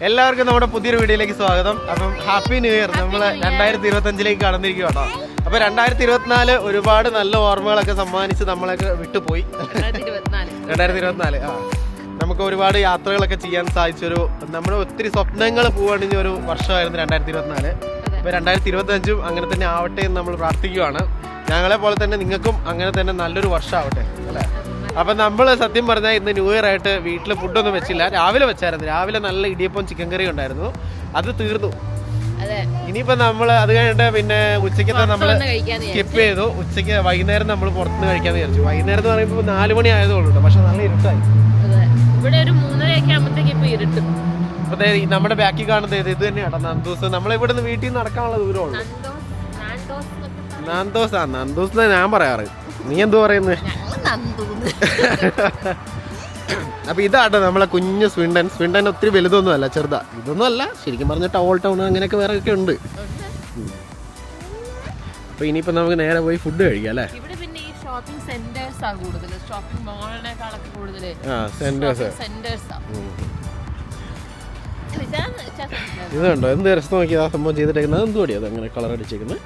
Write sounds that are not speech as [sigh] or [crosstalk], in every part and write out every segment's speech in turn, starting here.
എല്ലാവർക്കും നമ്മുടെ പുതിയൊരു വീഡിയോയിലേക്ക് സ്വാഗതം. അപ്പം ഹാപ്പി ന്യൂ ഇയർ നമ്മൾ രണ്ടായിരത്തി ഇരുപത്തി അഞ്ചിലേക്ക് കടന്നിരിക്കുക കേട്ടോ. അപ്പൊ രണ്ടായിരത്തി ഇരുപത്തിനാല് ഒരുപാട് നല്ല ഓർമ്മകളൊക്കെ സമ്മാനിച്ച് നമ്മളൊക്കെ വിട്ടുപോയി. രണ്ടായിരത്തി ഇരുപത്തിനാല് ആ. നമുക്ക് ഒരുപാട് യാത്രകളൊക്കെ ചെയ്യാൻ സാധിച്ചൊരു നമ്മുടെ ഒത്തിരി സ്വപ്നങ്ങൾ പൂവണിഞ്ഞ ഒരു വർഷമായിരുന്നു രണ്ടായിരത്തി ഇരുപത്തിനാല് അപ്പൊ രണ്ടായിരത്തി ഇരുപത്തി അഞ്ചും അങ്ങനെ തന്നെ ആവട്ടെ എന്ന് നമ്മൾ പ്രാർത്ഥിക്കുകയാണ് ഞങ്ങളെ പോലെ തന്നെ നിങ്ങൾക്കും അങ്ങനെ തന്നെ നല്ലൊരു വർഷമാവട്ടെ. അപ്പൊ നമ്മൾ സത്യം പറഞ്ഞാൽ ഇന്ന് ന്യൂ ഇയർ ആയിട്ട് വീട്ടിൽ ഫുഡൊന്നും വെച്ചില്ല. രാവിലെ വെച്ചായിരുന്നു. രാവിലെ നല്ല ഇടിയപ്പം ചിക്കൻ കറി ഉണ്ടായിരുന്നു. അത് തീർന്നു. ഇനിയിപ്പോ നമ്മൾ അത് കഴിഞ്ഞിട്ട് പിന്നെ ഉച്ചക്കത്തെ നമ്മൾ സ്കിപ്പ് ചെയ്തു. ഉച്ചയ്ക്ക് വൈകുന്നേരം നമ്മൾ പുറത്തുനിന്ന് കഴിക്കാന്ന് വിചാരിച്ചു. വൈകുന്നേരം എന്ന് പറയുമ്പോൾ നാല് മണി ആയതുള്ളൂ കേട്ടോ പക്ഷെ നല്ല ഇരുട്ടായി. ഇവിടെ ഒരു മൂന്നരയൊക്കെ ആകുമ്പോഴത്തേക്ക് ഇപ്പൊ ഇരുട്ടും. അപ്പൊ നമ്മുടെ ബാക്കി കാണുന്നത് ഇത് തന്നെയാട്ടോ നന്ദൂസ്. നമ്മൾ ഇവിടെ നിന്ന് വീട്ടിൽ നിന്ന് നടക്കാനുള്ള ദൂരമുള്ളൂ. നന്ദോസ് ആ. നന്ദോസ്. ഞാൻ പറയാറ്. നീ എന്തോ പറയുന്നത് [laughs] അപ്പൊ ഇതാട്ടോ നമ്മളെ കുഞ്ഞു സ്വിണ്ടൻ. സ്വിണ്ടൻ ഒത്തിരി വലുതൊന്നും അല്ല ചെറുതാ. ഇതൊന്നും അല്ല ശരിക്കും പറഞ്ഞ ടോൾ ടൗൺ അങ്ങനെയൊക്കെ വേറെ ഒക്കെ ഉണ്ട്. അപ്പൊ ഇനിയിപ്പോ നമുക്ക് നേരെ പോയി ഫുഡ് കഴിക്കാം അല്ലേ? ഇവിടെ പിന്നെ ഈ ഷോപ്പിംഗ് സെന്റേഴ്സ് കൂടുതൽ ഷോപ്പിംഗ് മാളിനേക്കാളൊക്കെ കൂടുതൽ ആ സെന്റേഴ്സ് സെന്റേഴ്സ് ആ. ഇതാണ് ഇച്ചാ സംഭവം. ഇത് എന്ത് രസം നോക്കിയത് ആ സംഭവം ചെയ്തിട്ടേക്കുന്നത് എന്തു പടിയാ അത്? അങ്ങനെ കളർ അടിച്ചേക്കുന്നത്.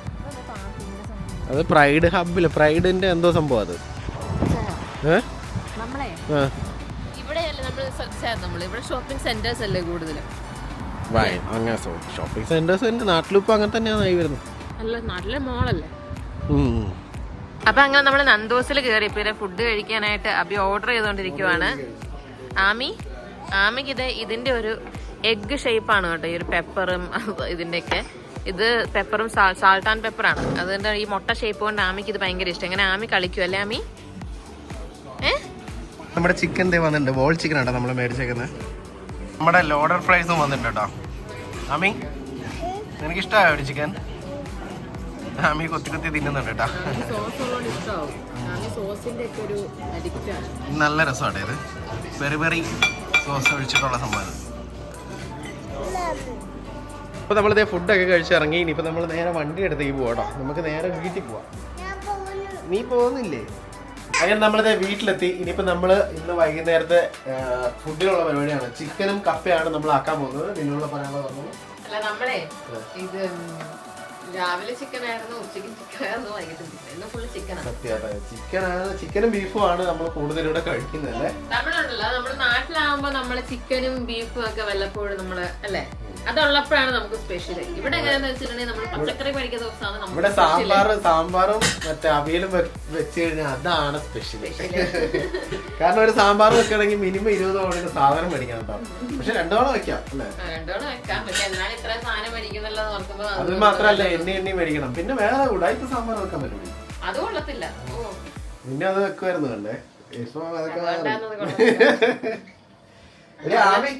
അത് പ്രൈഡ് ഹബിൽ പ്രൈഡിന്റെ എന്തോ സംഭവം അത്. നമ്മളെ? ഇവിടെയല്ലേ നമ്മൾ ശ്രദ്ധിച്ചായിരുന്നു നമ്മൾ ഇവിടെ ഷോപ്പിംഗ് സെന്റേഴ്സ് അല്ലേ കൂടുതലും? അങ്ങനെ ഷോപ്പിംഗ് സെന്റേഴ്സ് എന്റെ നാട്ടിലിപ്പോൾ അങ്ങനെ തന്നെയാണ് ആയി വരുന്നത് അല്ല നല്ല മോളല്ലേ. അപ്പൊ അങ്ങനെ നമ്മൾ നന്ദോസിൽ കയറി പിന്നെ ഫുഡ് കഴിക്കാനായിട്ട് അബി ഓർഡർ ചെയ്തുകൊണ്ടിരിക്കുവാണ് ആമി ആമിക്ക് ഇത് ഇതിന്റെ ഒരു എഗ് ഷേപ്പാണ് കേട്ടോ. ഈ ഒരു പെപ്പറും ഇതിന്റെയൊക്കെ. ഇത് പെപ്പറും സാൾട്ട് ആൻഡ് പെപ്പറാണ് അതുകൊണ്ട് ഈ മുട്ട ഷേപ്പ് കൊണ്ട് ആമിക്ക് ഇത് ഭയങ്കര ഇഷ്ടം. അങ്ങനെ ആമി കളിക്കും അല്ലേ ആമി? നമ്മുടെ ചിക്കൻ ദേ വന്നിട്ടുണ്ട്. ബോൾ ചിക്കൻ ആട്ടോ നമ്മൾ മേടിച്ചേക്കുന്നത് നമ്മുടെ ലോഡർ ഫ്രൈസും വന്നിട്ടുണ്ട് കേട്ടോ. ആമി നിനക്ക് ഇഷ്ടമായോ ഒരു ചിക്കൻ ആമി കൊത്തി കൊത്തി തിന്നുന്നുണ്ട് കേട്ടോ. നല്ല രസമാണ് ഇത്. പെറി പെറി സോസ് ഒഴിച്ചിട്ടുള്ള സംഭവം. അപ്പോൾ നമ്മളിതേ ഫുഡൊക്കെ കഴിച്ച് ഇറങ്ങി. ഇനിയിപ്പോൾ നമ്മൾ നേരെ വണ്ടി എടുത്തേക്ക് പോവാട്ടോ. നമുക്ക് നേരെ വീട്ടിൽ പോവാം. നീ പോകുന്നില്ലേ? അങ്ങനെ നമ്മളിത് വീട്ടിലെത്തി. ഇനിയിപ്പോൾ നമ്മൾ ഇന്ന് വൈകുന്നേരത്തെ ഫുഡിനുള്ള പരിപാടിയാണ്. ചിക്കനും കപ്പയാണ് നമ്മൾ ആക്കാൻ പോകുന്നത്. നിന്നുള്ള പറയാനുള്ള പറഞ്ഞു അല്ല നമ്മളെ ഇത് രാവിലെ ചിക്കൻ ആയിരുന്നു ഉച്ചയ്ക്ക് ചിക്കൻ ആയിരുന്നു വൈകിട്ട് ഇന്ന് ഫുള്ള് ചിക്കനാണ് സത്യമായിട്ട് ചിക്കനാണ് ചിക്കനും ബീഫും ആണ്. നമ്മൾ കൂടുതൽ ഇവിടെ കഴിക്കുന്നത് അല്ലേ നമ്മളുണ്ടല്ലോ നമ്മുടെ നാട്ടിലാവുമ്പോ നമ്മൾ ചിക്കനും ബീഫും ഒക്കെ വല്ലപ്പോഴും നമ്മൾ അല്ലേ? അതുള്ളപ്പോഴാണ് നമുക്ക് സ്പെഷ്യൽ ഇവിടെ എങ്ങനെയാന്ന് വെച്ചിട്ടുണ്ടെങ്കിൽ നമ്മൾ പച്ചക്കറി കഴിക്കുന്ന ദിവസമാണ് സാമ്പാർ സാമ്പാറും മറ്റേ അവിയലും വെച്ച് കഴിഞ്ഞാൽ അതാണ് സ്പെഷ്യൽ കാരണം ഒരു സാമ്പാർ വെക്കണമെങ്കിൽ മിനിമം ഇരുപത് തവണ സാധനം മേടിക്കണം കേട്ടോ പക്ഷെ രണ്ടു വെക്കാം അല്ലേ? രണ്ടോളം വെക്കാം. പക്ഷെ എന്നാലും ഇത്രയും സാധനം മേടിക്കുന്നല്ലോ ഓർക്കുമ്പോൾ അത് മാത്രല്ല എണ്ണി എണ്ണി മേടിക്കണം. പിന്നെ വേറെ ഉടായ്പ സാമ്പാർ വെക്കാൻ പറ്റും അത് കൊള്ളത്തില്ല. പിന്നെ അത് വെക്കുമായിരുന്നു കണ്ടേ? അതൊക്കെ ആമി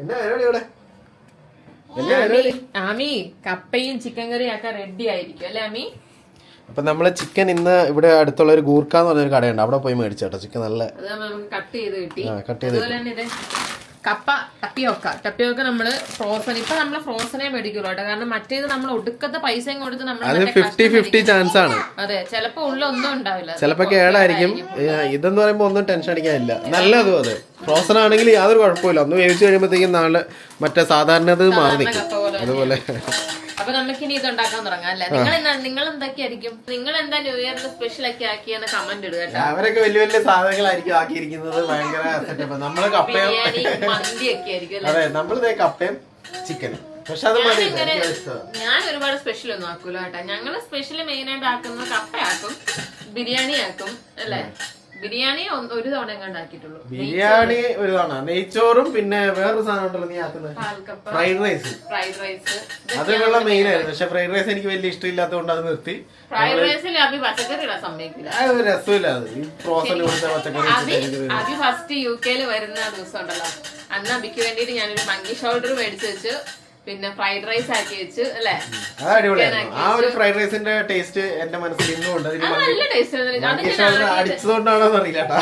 എന്നാ പരിപാടി ഇവിടെ? ആമി കപ്പയും ചിക്കൻ കറിയും ഒക്കെ റെഡി ആയിരിക്കും അല്ലേ ആമി അപ്പൊ നമ്മൾ ചിക്കൻ ഇന്ന് ഇവിടെ അടുത്തുള്ള ഒരു ഗൂർക്ക എന്ന് പറഞ്ഞൊരു കടയുണ്ട്. അവിടെ പോയി മേടിച്ചേട്ടോ ചിക്കൻ നല്ല കട്ട് ചെയ്ത് കിട്ടി. ചെയ്ത് കപ്പ ടപ്പിയോക്ക ടപ്പിയോക്ക നമ്മൾ ഫ്രോസൺ ഇപ്പൊ നമ്മൾ ഫ്രോസനെ മേടിക്കുള്ളൂ കേട്ടോ കാരണം മറ്റേത് നമ്മൾ ഒടുക്കത്തെ പൈസയും കൊടുത്ത് നമ്മൾ ഫിഫ്റ്റി ഫിഫ്റ്റി. ചാൻസ് ആണ്. അതെ ചിലപ്പോ ഉള്ള ഒന്നും ഉണ്ടാവില്ല ചിലപ്പോ കേടായിരിക്കും ഇതെന്ന് പറയുമ്പോ ഒന്നും ടെൻഷൻ അടിക്കാനില്ല. നല്ലതും അത്. ഫ്രോസൺ ആണെങ്കിൽ യാതൊരു കുഴപ്പമില്ല ഒന്ന് വേവിച്ച് കഴിയുമ്പോഴത്തേക്കും നാളെ മറ്റേ സാധാരണ അത് മാറി നിൽക്കും. അതുപോലെ. അപ്പൊ നമുക്ക് ഇനി ഇത് ഉണ്ടാക്കാൻ തുടങ്ങാം അല്ലേ? നിങ്ങൾ നിങ്ങൾ എന്തൊക്കെയായിരിക്കും നിങ്ങൾ എന്താ ന്യൂ ഇയറിൽ സ്പെഷ്യൽ ഒക്കെ ആക്കിയെന്ന് കമന്റ് ഇടുക കേട്ടോ. അവരൊക്കെ വലിയ വലിയ സാധനങ്ങളായിരിക്കും ആക്കിയിരിക്കുന്നത്. ഭയങ്കര സെറ്റപ്പ് നമ്മൾ കപ്പയും ബിരിയാണി മന്തി ഒക്കെ ആയിരിക്കും അല്ലേ അതെ നമ്മളിതേ കപ്പയും ചിക്കനും. ഞാൻ ഒരുപാട് സ്പെഷ്യൽ ഒന്നും ആക്കൂല കേട്ടാ. ഞങ്ങൾ സ്പെഷ്യൽ മെയിൻ ആയിട്ട് ആക്കുന്നത് കപ്പയാക്കും ബിരിയാണി ആക്കും അല്ലേ ബിരിയാണി ഒരു തവണ ഉണ്ടാക്കിയിട്ടുള്ളൂ ബിരിയാണി ഒരു തവണ. നെയ്ച്ചോറും പിന്നെ വേറൊരു സാധനം ഉണ്ടല്ലോ നീ ആക്കുന്നത് ഫ്രൈഡ് റൈസ്. Fried rice. അതുള്ള മെയിൻ ആയിരുന്നു. പക്ഷെ ഫ്രൈഡ് റൈസ് എനിക്ക് വലിയ ഇഷ്ടമില്ലാത്തതുകൊണ്ട് അത് നിർത്തി. ഫ്രൈഡ് റൈസിൽ അഭി പച്ചക്കറി സമ്മതിക്കില്ല. ഒരു രസമില്ല അത്. ഈ കൊടുത്ത പച്ചക്കറി അഭി ഫസ്റ്റ് യു കെയിൽ വരുന്ന ദിവസം ഉണ്ടല്ലോ. അന്ന് അഭിക്ക് വേണ്ടിയിട്ട് ഞാനൊരു മങ്കി ഷോൾഡർ മേടിച്ച് വെച്ച് പിന്നെ ഫ്രൈഡ് റൈസ് ആക്കി വെച്ച് അല്ലേ? അത് അടിപൊളിയായിരുന്നു. ആ ഒരു ഫ്രൈഡ് റൈസിന്റെ ടേസ്റ്റ് എന്റെ മനസ്സിൽ ഇന്നും ഉണ്ട്. അതിന് നല്ല ടേസ്റ്റ് അടിച്ചതുകൊണ്ടാണോന്ന് അറിയില്ല കേട്ടാ.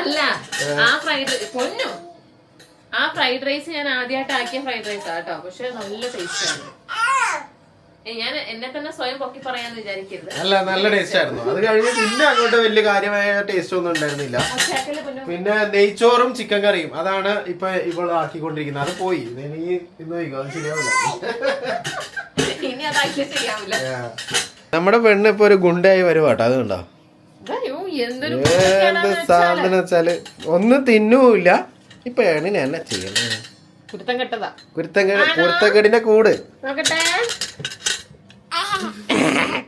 അല്ല ആ ഫ്രൈഡ് പൊന്നു? ആ ഫ്രൈഡ് റൈസ് ഞാൻ ആദ്യമായിട്ട് ആക്കിയ ഫ്രൈഡ് റൈസ് ആട്ടോ പക്ഷെ നല്ല ടേസ്റ്റ് ആണ് ഞാൻ എന്നെ തന്നെ സ്വയം പൊക്കി പറയാന്ന് വിചാരിക്കരുത്. അല്ല നല്ല ടേസ്റ്റ് ആയിരുന്നു. അത് കഴിഞ്ഞ് പിന്നെ അങ്ങോട്ട് വലിയ കാര്യമായ ടേസ്റ്റ് ഒന്നും ഉണ്ടായിരുന്നില്ല. പിന്നെ? നെയ്ച്ചോറും ചിക്കൻ കറിയും. അതാണ് ഇപ്പൊ ഇവൾ ആക്കിക്കൊണ്ടിരിക്കുന്നത്. അത് പോയി. ഇന്ന് അത് ശരിയാവില്ല. ഇനി ശരിയാവില്ല. നമ്മുടെ പെണ്ണ് ഇപ്പൊ ഒരു ഗുണ്ടയായി വരുവാട്ടോ. അത് കണ്ടോ? അയ്യോ എന്തൊരു എന്ത് സാധനം വെച്ചാൽ ഒന്നും തിന്നൂല്ല ഇപ്പൊ എണ്ണിനെ എന്നാ ചെയ്യണേ? കുരുത്തം കെട്ടതാ. കുരുത്തം കുരുത്തക്കെടിന്റെ കൂട്. നോക്കട്ടെ. [laughs]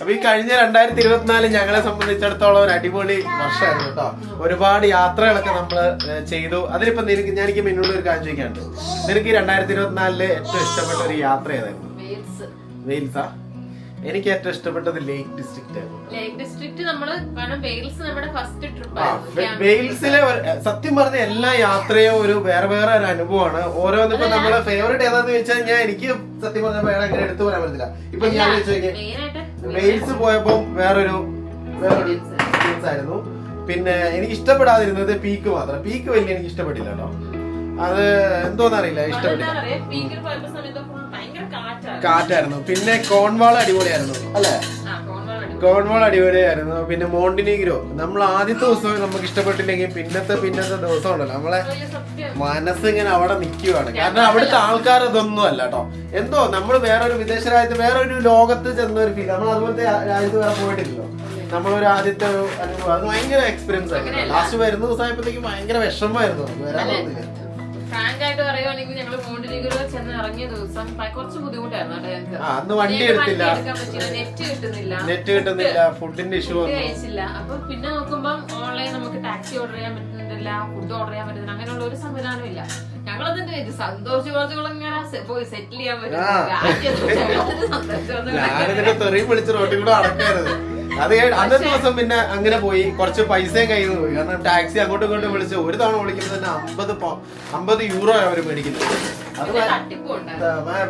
അപ്പൊ ഈ കഴിഞ്ഞ രണ്ടായിരത്തി ഇരുപത്തിനാല് ഞങ്ങളെ സംബന്ധിച്ചിടത്തോളം ഒരു അടിപൊളി വർഷമായിരുന്നു കേട്ടോ. ഒരുപാട് യാത്രകളൊക്കെ നമ്മൾ ചെയ്തു. അതിലിപ്പോ നിനക്ക് ഞാൻ എനിക്ക് മുന്നോട്ട് ഒരു കാര്യം ചോദിക്കാനുണ്ട്. നിനക്ക് ഈ രണ്ടായിരത്തി ഇരുപത്തിനാലിൽ ഏറ്റവും ഇഷ്ടപ്പെട്ട ഒരു യാത്ര ഏതായിരുന്നു? വെയിൽസാ? എനിക്ക് ഏറ്റവും ഇഷ്ടപ്പെട്ടത് ലേക്ക് ഡിസ്ട്രിക്റ്റ് ലേക്ക് നമ്മൾ വെയിൽസ് നമ്മുടെ ഫസ്റ്റ് ട്രിപ്പ് വെയിൽസിലെ സത്യം പറഞ്ഞ എല്ലാ യാത്രയും ഒരു വേറെ വേറെ ഒരു അനുഭവമാണ്. ഓരോന്നിപ്പോ നമ്മളെ ഫേവറേറ്റ് ഏതാന്ന് ചോദിച്ചാൽ ഞാൻ എനിക്ക് സത്യം പറഞ്ഞ വേറെ അങ്ങനെ എടുത്തു പറയാൻ പറ്റില്ല ഇപ്പൊ ഞാൻ വെയിൽസ് പോയപ്പോ വേറൊരു വേറൊരു എക്സ്പീരിയൻസ് ആയിരുന്നു. പിന്നെ എനിക്ക് ഇഷ്ടപ്പെടാതിരുന്നത് പീക്ക് മാത്രം. പീക്ക് വലിയ എനിക്ക് ഇഷ്ടപ്പെട്ടില്ല കേട്ടോ. അത് എന്തോന്നറിയില്ല ഇഷ്ടപ്പെട്ടില്ല. കാറ്റായിരുന്നു. പിന്നെ കോൺവാൾ അടിപൊളിയായിരുന്നു. അല്ലേ? കോൺവാൾ അടിപൊളി. കോൺവാൾ അടിപൊളിയായിരുന്നു. പിന്നെ മോണ്ടിനീഗ്രോ. നമ്മൾ ആദ്യത്തെ ദിവസം നമുക്ക് ഇഷ്ടപ്പെട്ടില്ലെങ്കിൽ പിന്നത്തെ പിന്നത്തെ ദിവസം ഉണ്ടല്ലോ നമ്മളെ മനസ്സ് ഇങ്ങനെ അവിടെ നിൽക്കുവാണ് കാരണം അവിടുത്തെ ആൾക്കാർ ഇതൊന്നും അല്ല കേട്ടോ. എന്തോ നമ്മൾ വേറൊരു വിദേശ രാജ്യത്ത് വേറൊരു ലോകത്ത് ചെന്ന ഒരു ഫീൽ നമ്മൾ അതുപോലത്തെ രാജ്യത്ത് വേറെ പോയിട്ടില്ലല്ലോ. നമ്മളൊരു ആദ്യത്തെ അനുഭവം. അത് ഭയങ്കര എക്സ്പീരിയൻസ് ആയിരുന്നു. ലാസ്റ്റ് വരുന്ന ദിവസമായപ്പോഴത്തേക്കും ഭയങ്കര വിഷമമായിരുന്നു. വരാൻ തോന്നില്ല ഫ്രാങ്ക് ആയിട്ട് പറയുവാണെങ്കിൽ മോണ്ടിനീഗറിൽ ചെന്ന് ഇറങ്ങിയ ദിവസം കുറച്ച് ബുദ്ധിമുട്ടായിരുന്നു കേട്ടോ ഞങ്ങൾക്ക് അന്ന് വണ്ടി എടുത്തില്ല. നെറ്റ് കിട്ടുന്നില്ല. നെറ്റ് കിട്ടുന്നില്ല. ഫുഡിന്റെ ഇഷ്യൂ കഴിച്ചില്ല. അപ്പൊ പിന്നെ നോക്കുമ്പോൾ ഓൺലൈൻ നമുക്ക് ടാക്സി ഓർഡർ ചെയ്യാൻ പറ്റുന്നില്ല ഫുഡ് ഓർഡർ ചെയ്യാൻ പറ്റുന്നില്ല അങ്ങനെയുള്ള ഒരു സംവിധാനം ഇല്ല. ഞങ്ങൾ അതിന്റെ ഇത് സന്തോഷ കുറച്ചുകൂടെ ഇങ്ങനെ പോയി സെറ്റിൽ ചെയ്യാൻ പറ്റും ഞാനിതിന്റെ തെറി വിളിച്ച് റോട്ടിൽ കൂടെ അടക്കരുത് അത് അന്നത്തെ ദിവസം പിന്നെ അങ്ങനെ പോയി. കുറച്ച് പൈസയും കയ്യിൽ നിന്ന് പോയി. കാരണം ടാക്സി അങ്ങോട്ടും ഇങ്ങോട്ടും വിളിച്ച് ഒരു തവണ വിളിക്കുമ്പോൾ തന്നെ അമ്പത് അമ്പത് യൂറോ അവർ മേടിക്കുന്നത്. അത്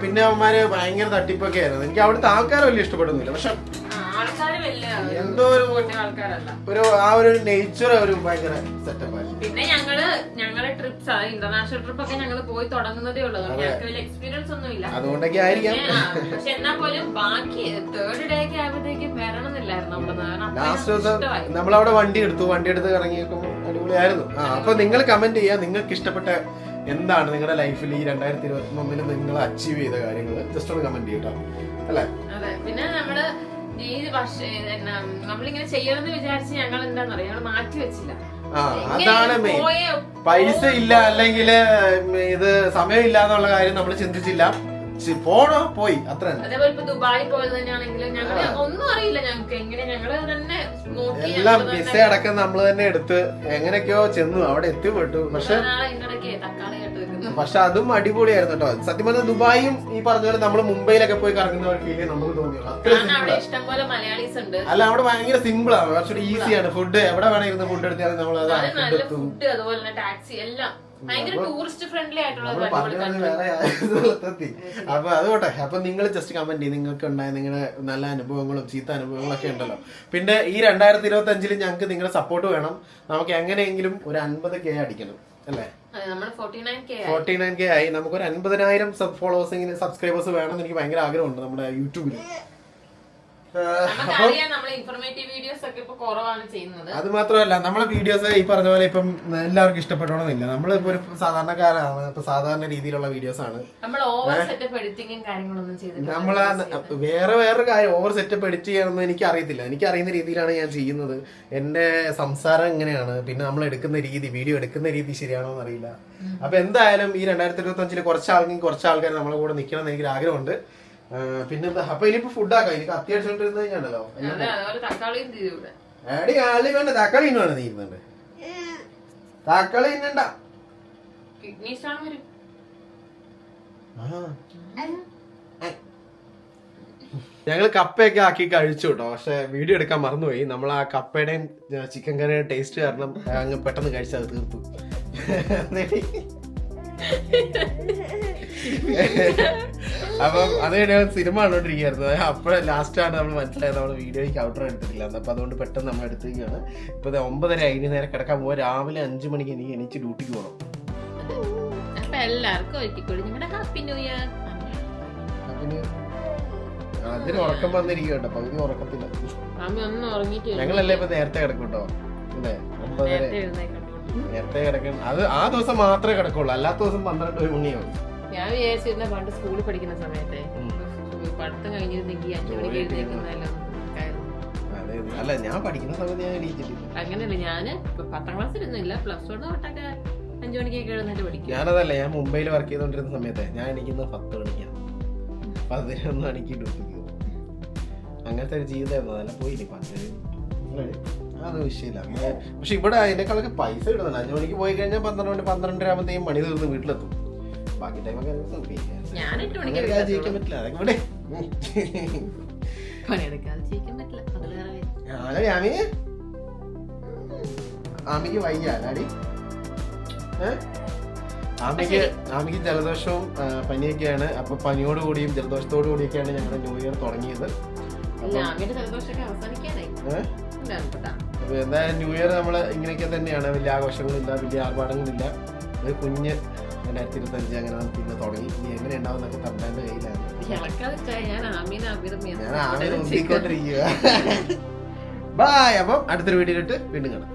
പിന്നെ അവന്മാര് ഭയങ്കര തട്ടിപ്പൊക്കെ ആയിരുന്നു. എനിക്ക് അവിടുത്തെ ആൾക്കാർ വലിയ ഇഷ്ടപ്പെടുന്നില്ല പക്ഷെ ആൾക്കാര് എന്തോ ഒരു ഒരു ആ ഒരു നേച്ചർ ഒരു ഭയങ്കര സെറ്റപ്പ് പിന്നെ ഞങ്ങൾ ഞങ്ങളെ ട്രിപ്സ് ഇന്റർനാഷണൽ ട്രിപ്പ് ഒക്കെ ഞങ്ങൾ പോയി തുടങ്ങുന്നതേ ഉള്ളൂ. ഞങ്ങൾക്ക് വലിയ എക്സ്പീരിയൻസ് ഒന്നും ഇല്ല അതുകൊണ്ടൊക്കെ ആയിരിക്കാം. പക്ഷെ എന്നാ പോലും ബാക്കി തേർഡ് ഡേ ഒക്കെ ആയപ്പോഴത്തേക്ക് വരണമെന്നില്ലായിരുന്നു അവിടെ നമ്മളവിടെ വണ്ടി എടുത്തു. വണ്ടി എടുത്ത് ഇറങ്ങിയപ്പോൾ അടിപൊളിയായിരുന്നു. ആ അപ്പൊ നിങ്ങൾ കമന്റ് ചെയ്യുക. നിങ്ങൾക്ക് ഇഷ്ടപ്പെട്ട എന്താണ് നിങ്ങളുടെ ലൈഫിൽ ഈ രണ്ടായിരത്തി ഇരുപത്തി ഒന്നിൽ നിങ്ങൾ അച്ചീവ് ചെയ്ത കാര്യങ്ങൾ ജസ്റ്റ് ഒന്ന് കമന്റ് ചെയ്യട്ടോ അല്ലേ? പിന്നെ നമ്മൾ വർഷം നമ്മളിങ്ങനെ ചെയ്യണമെന്ന് വിചാരിച്ച് ഞങ്ങൾ എന്താന്ന് പറയാ ഞങ്ങൾ മാറ്റി വെച്ചില്ല. അതാണ് മെയിൻ പൈസ ഇല്ല അല്ലെങ്കിൽ ഇത് സമയമില്ല എന്നുള്ള കാര്യം നമ്മൾ ചിന്തിച്ചില്ല. പോണോ? പോയി. അത്ര അതേപോലെ ഇപ്പൊ ദുബായി പോയത് തന്നെയാണെങ്കിലും ഞങ്ങൾ ഒന്നും അറിയില്ല ഞങ്ങൾക്ക് എങ്ങനെ ഞങ്ങൾ തന്നെ എല്ലാം പിസ വിസ അടക്കം നമ്മൾ തന്നെ എടുത്ത് എങ്ങനെയൊക്കെയോ ചെന്നു. അവിടെ എത്തിപ്പെട്ടു. പക്ഷെ തക്കാളി പക്ഷെ അതും അടിപൊളിയായിരുന്നു കേട്ടോ. സത്യം പറഞ്ഞാൽ ദുബായും ഈ പറഞ്ഞ പോലെ നമ്മൾ മുംബൈയിലൊക്കെ പോയി കറങ്ങുന്ന ഒരു ഫീൽ നമുക്ക് തോന്നിയുള്ളൂ അല്ല അവിടെ ഭയങ്കര സിമ്പിൾ ആണ്. കുറച്ചുകൂടി ഈസിയാണ് ഫുഡ് എവിടെ വേണമെങ്കിലും ഫുഡ് എടുത്താലും നമ്മൾ അത് ഫുഡ് അതുപോലെ തന്നെ ടാക്സി എല്ലാം. അപ്പൊ അതുകൊട്ടെ അപ്പൊ നിങ്ങൾ ജസ്റ്റ് കമന്റ് ചെയ്യും. നിങ്ങൾക്ക് ഉണ്ടായ നിങ്ങളുടെ നല്ല അനുഭവങ്ങളും ചീത്ത അനുഭവങ്ങളും ഒക്കെ ഉണ്ടല്ലോ. പിന്നെ ഈ രണ്ടായിരത്തി ഇരുപത്തി അഞ്ചിൽ ഞങ്ങൾക്ക് നിങ്ങളുടെ സപ്പോർട്ട് വേണം. നമുക്ക് എങ്ങനെയെങ്കിലും ഒരു അൻപത് കെ അടിക്കണം. അല്ലേ? ഫോർട്ടി നയൻ കെ ആയി. അൻപതിനായിരം സബ് ഫോളോവേഴ്സ് സബ്സ്ക്രൈബേഴ്സ് വേണം എന്ന് എനിക്ക് ഭയങ്കര ആഗ്രഹമുണ്ട് നമ്മുടെ യൂട്യൂബിൽ അത് മാത്രമല്ല നമ്മളെ വീഡിയോസ് ഈ പറഞ്ഞ പോലെ ഇപ്പം എല്ലാവർക്കും ഇഷ്ടപ്പെടണമെന്നില്ല നമ്മളിപ്പോ ഒരു സാധാരണക്കാരാണ് ഇപ്പൊ സാധാരണ രീതിയിലുള്ള വീഡിയോസ് ആണ്. നമ്മൾ വേറെ വേറെ കാര്യം ഓവർ സെറ്റപ്പ് എഡിറ്റ് ചെയ്യണമെന്ന് എനിക്ക് അറിയത്തില്ല എനിക്ക് അറിയുന്ന രീതിയിലാണ് ഞാൻ ചെയ്യുന്നത്. എന്റെ സംസാരം എങ്ങനെയാണ് പിന്നെ നമ്മൾ എടുക്കുന്ന രീതി വീഡിയോ എടുക്കുന്ന രീതി ശരിയാണോ എന്നറിയില്ല അപ്പൊ എന്തായാലും ഈ രണ്ടായിരത്തി ഇരുപത്തി അഞ്ചിൽ കുറച്ച് ആൾക്കും കുറച്ച് ആൾക്കാർ നമ്മളെ കൂടെ നിൽക്കണം എന്ന് എനിക്ക് ആഗ്രഹമുണ്ട് ആ, പിന്നെന്താ? അപ്പൊ ഇനിയിപ്പോ ഫുഡ് ആക്കാം. എനിക്ക് അത്യാവശ്യം കഴിഞ്ഞാണല്ലോ. ആടി ആലി വേണ്ട. തക്കാളി ഇന്നാണ് നീ ഇരുന്നുണ്ട് തക്കാളി ഇന്നണ്ട കിഡ്നി സ്റ്റോൺ വരും. ഞങ്ങൾ കപ്പയൊക്കെ ആക്കി കഴിച്ചു കേട്ടോ. പക്ഷെ വീഡിയോ എടുക്കാൻ മറന്നുപോയി. നമ്മൾ ആ കപ്പയുടെയും ചിക്കൻ കറിയുടെ ടേസ്റ്റ് കാരണം അങ്ങ് പെട്ടെന്ന് കഴിച്ചത് തീർത്തു. [laughs] അപ്പം അത് ഞാൻ സിനിമ കണ്ടോണ്ടിരിക്കുകയായിരുന്നു. അപ്പോഴെ ലാസ്റ്റാണ് നമ്മൾ മനസ്സിലായത് നമ്മൾ വീഡിയോയ്ക്ക് ഔട്ടർ എടുത്തിട്ടില്ല. അപ്പൊ അതുകൊണ്ട് പെട്ടെന്ന് നമ്മൾ എടുത്തിരിക്കുകയാണ്. ഇപ്പൊ ഒമ്പതര അതിന് നേരെ കിടക്കാൻ പോകുക രാവിലെ അഞ്ചു മണിക്ക് എനിക്ക് എണീച്ച് ഡ്യൂട്ടിക്ക് പോകണം അപ്പൊ എല്ലാവർക്കും നിങ്ങളുടെ ഹാപ്പി ന്യൂ ഇയർ അതിന് ഉറക്കം വന്നിരിക്കും കേട്ടോ പകുതി ഉറക്കത്തില്ല. ഞങ്ങളല്ലേ ഇപ്പൊ നേരത്തെ കിടക്കും കേട്ടോ അല്ലേ ഒമ്പതര. നേരത്തെ കിടക്കണം അത് ആ ദിവസം മാത്രമേ കിടക്കുള്ളൂ. അല്ലാത്ത ദിവസം പന്ത്രണ്ട് മണിയാവും. ഞാൻ വിചാരിച്ചിരുന്ന പണ്ട് സ്കൂളിൽ പഠിക്കുന്ന സമയത്തെ. പഠിത്തം കഴിഞ്ഞിരുന്നെങ്കിൽ അഞ്ചു മണിക്ക് അതെ. അല്ല ഞാൻ പഠിക്കുന്ന സമയത്ത് ഞാൻ അങ്ങനെയല്ല ഞാൻ പത്താം ക്ലാസ്സിലൊന്നും ഇല്ല. പ്ലസ് വൺ തൊട്ടൊക്കെ അഞ്ചു മണിക്കൊക്കെ എഴുന്നേറ്റ് പഠിക്കും. ഞാനതല്ല ഞാൻ മുംബൈയിൽ വർക്ക് ചെയ്തോണ്ടിരുന്ന സമയത്തെ ഞാൻ എണീക്കുന്നത് പത്ത് മണിക്കാണ്. പതിനൊന്ന് മണിക്ക് ഡ്യൂട്ടിക്ക് അങ്ങനത്തെ ഒരു ജീവിതമായിരുന്നു. അതല്ല പോയില്ലേ? പണ്ട് അത് വിഷയമില്ല. പക്ഷെ ഇവിടെ അതിനേക്കാളൊക്കെ പൈസ കിട്ടുന്നുണ്ട്. അഞ്ചു മണിക്ക് പോയി കഴിഞ്ഞാൽ പന്ത്രണ്ട് മണി പന്ത്രണ്ടര ആകുമ്പോഴത്തേക്കും മണി തീർന്ന് വീട്ടിലെത്തും. ബാക്കി ടൈമൊക്കെ ഞാൻ എട്ട് മണിക്ക് അങ്ങനെ ജീവിക്കാൻ പറ്റില്ല അതൊക്കെ ഇവിടെ പണിയെടുക്കാതെ ജീവിക്കാൻ പറ്റില്ല. അത് വേറെ കാര്യം. ആല ആമി? ആമിക്ക് വയ്യ ഏ? ആമിക്ക് ആമിക്ക് ജലദോഷവും പനിയൊക്കെയാണ്. അപ്പൊ പനിയോട് കൂടിയും ജലദോഷത്തോടു കൂടിയൊക്കെയാണ് ഞങ്ങളുടെ ന്യൂ ഇയർ തുടങ്ങിയത്. അപ്പൊ എന്തായാലും ന്യൂ ഇയർ നമ്മൾ ഇങ്ങനെയൊക്കെ തന്നെയാണ്. വലിയ ആഘോഷങ്ങളില്ല വലിയ ആർഭാടങ്ങളില്ല. ഒരു കുഞ്ഞ് രണ്ടായിരത്തി ഇരുപത്തി അഞ്ച് അങ്ങനെ നമുക്ക് ഇന്ന് തുടങ്ങി. ഇനി എങ്ങനെ ഉണ്ടാവും എന്നൊക്കെ തമ്പാന്റെ കയ്യിലാണ് ഞാൻ ആമീനെ ബായ് [laughs] അപ്പം അടുത്തൊരു വീഡിയോ ഇട്ട് വീണ്ടും കാണാം.